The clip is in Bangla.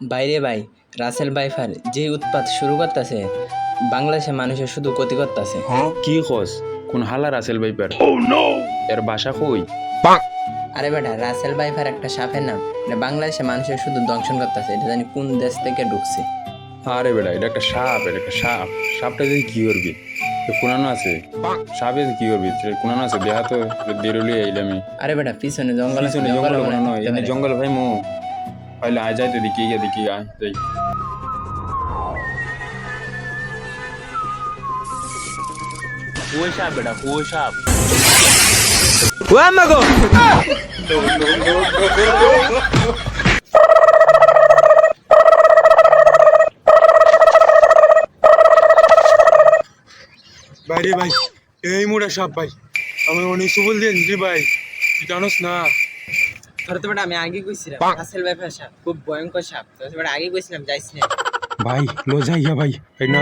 বাইরে ভাই রাসেল বাইফার যে উৎপাত শুরু করতেছে বাংলাদেশের মানুষের শুধু ক্ষতি করতেছে। কি খোঁজ কোন হালার আসেল বাইপার এর বাসা কই? আরে বেটা রাসেল বাইফার একটা সাপের নাম। এটা বাংলাদেশের মানুষের শুধু দংশন করতেছে এটা জানি কোন দেশ থেকে ঢুকছে। আরে বেটা এটা একটা সাপ এটা একটা সাপ। সাপটা যদি কি করবি? কোনানো আছে। সাপে কি করবি? কোনানো আছে দেহা তো দেরলি আইলামি আরে বেটা পিছনে জঙ্গল পিছনে জঙ্গল কোনানো। জঙ্গল ভাই মো পাইলে আয় যাইতে দেখি গিয়ে দেখি আয় যাই সাপ বেটা ওই সাপ ভাই রে ভাই এই মোড়া সাপ ভাই আমার অনেক সুবল দিয়ে ভাই তুই জানোস না তোর তো বেটা আমি আগে কইছিলাম রাসেল বাইফার সাপ খুব ভয়ঙ্কর সাপ তো বেটা আগে কইছিলাম যাইস না ভাই লো যাইয়া ভাই এই না।